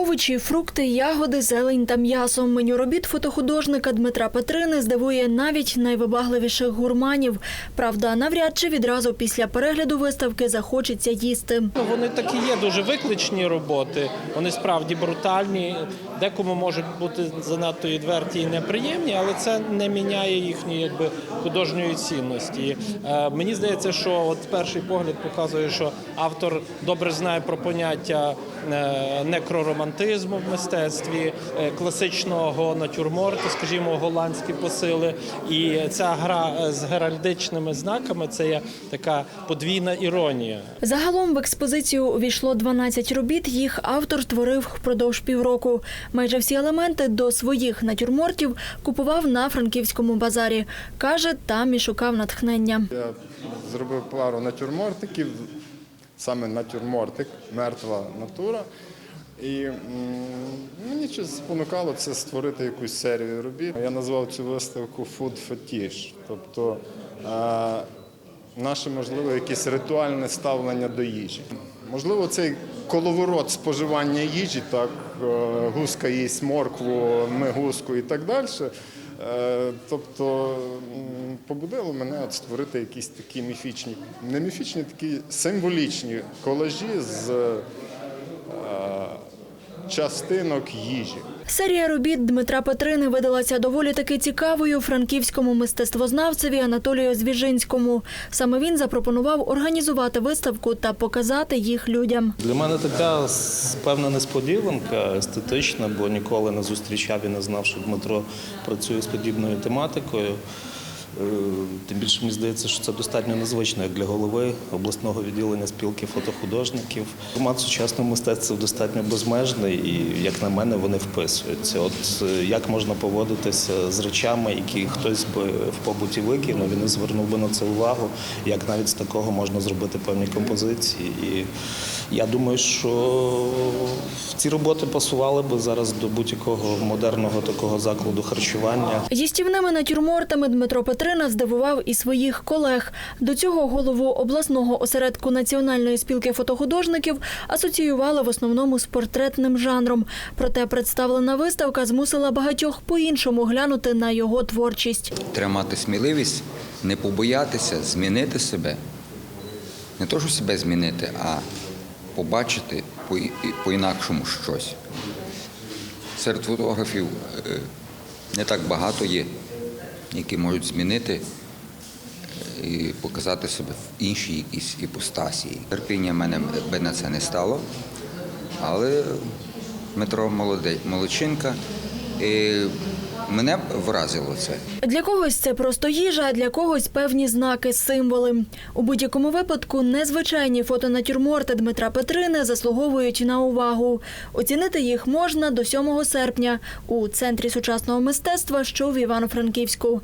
Овочі, фрукти, ягоди, зелень та м'ясо. Меню робіт фотохудожника Дмитра Петрини здивує навіть найвибагливіших гурманів. Правда, навряд чи відразу після перегляду виставки захочеться їсти. Ну, Вони такі є дуже викличні роботи, вони справді брутальні. Декому можуть бути занадто відверті і неприємні, але це не міняє їхньої якби художньої цінності. Е, мені здається, що от перший погляд показує, що автор добре знає про поняття е, некроромантизму в мистецтві, е, класичного натюрморту, скажімо, голландські посили. І ця гра е, з геральдичними знаками це є така подвійна іронія. Загалом в експозицію увійшло 12 робіт. Їх автор творив впродовж півроку. Майже всі елементи до своїх натюрмортів купував на франківському базарі. Каже, там і шукав натхнення. Я зробив пару натюрмортиків, саме натюрмортик, мертва натура. І мені щось спонукало це створити якусь серію робіт. Я назвав цю виставку Food Fetish, тобто е, наше, можливо, якесь ритуальне ставлення до їжі. Можливо, цей коловорот споживання їжі, так, е, гуска їсть моркву, ми гуску і так далі. Е, Тобто побудило мене от створити якісь такі міфічні, не міфічні, такі символічні колажі з частинок їжі. Серія робіт Дмитра Петрини видалася доволі таки цікавою франківському мистецтвознавцеві Анатолію Звіжинському. Саме він запропонував організувати виставку та показати їх людям. Для мене така певна несподіванка естетична, бо ніколи не зустрічав і не знав, що Дмитро працює з подібною тематикою. Е, Тим більше мені здається, що це достатньо незвично як для голови обласного відділення спілки фотохудожників. Формат сучасного мистецтва достатньо безмежний, і як на мене, вони вписуються. От е, як можна поводитися з речами, які хтось би в побуті викинув, він звернув би на це увагу, як навіть з такого можна зробити певні композиції. І я думаю, що ці роботи пасували би зараз до будь-якого модерного такого закладу харчування. Їстівними натюрмортами Дмитро Петрина здивував і своїх колег. До цього голову обласного осередку Національної спілки фотохудожників асоціювали в основному з портретним жанром. Проте представлена виставка змусила багатьох по-іншому глянути на його творчість. Треба мати сміливість, не побоятися, змінити себе. Не то, що себе змінити, а побачити по- по-інакшому щось. Серед фотографів е, не так багато є, які можуть змінити е, і показати себе в іншій якійсь іпостасії. Терпіння мене би на це не стало, але Дмитро молодець, молодчинка. Мене вразило це. Для когось це просто їжа, а для когось певні знаки, символи. У будь-якому випадку незвичайні фото натюрморта Дмитра Петрини заслуговують на увагу. Оцінити їх можна до 7 серпня у центрі сучасного мистецтва, що в Івано-Франківську.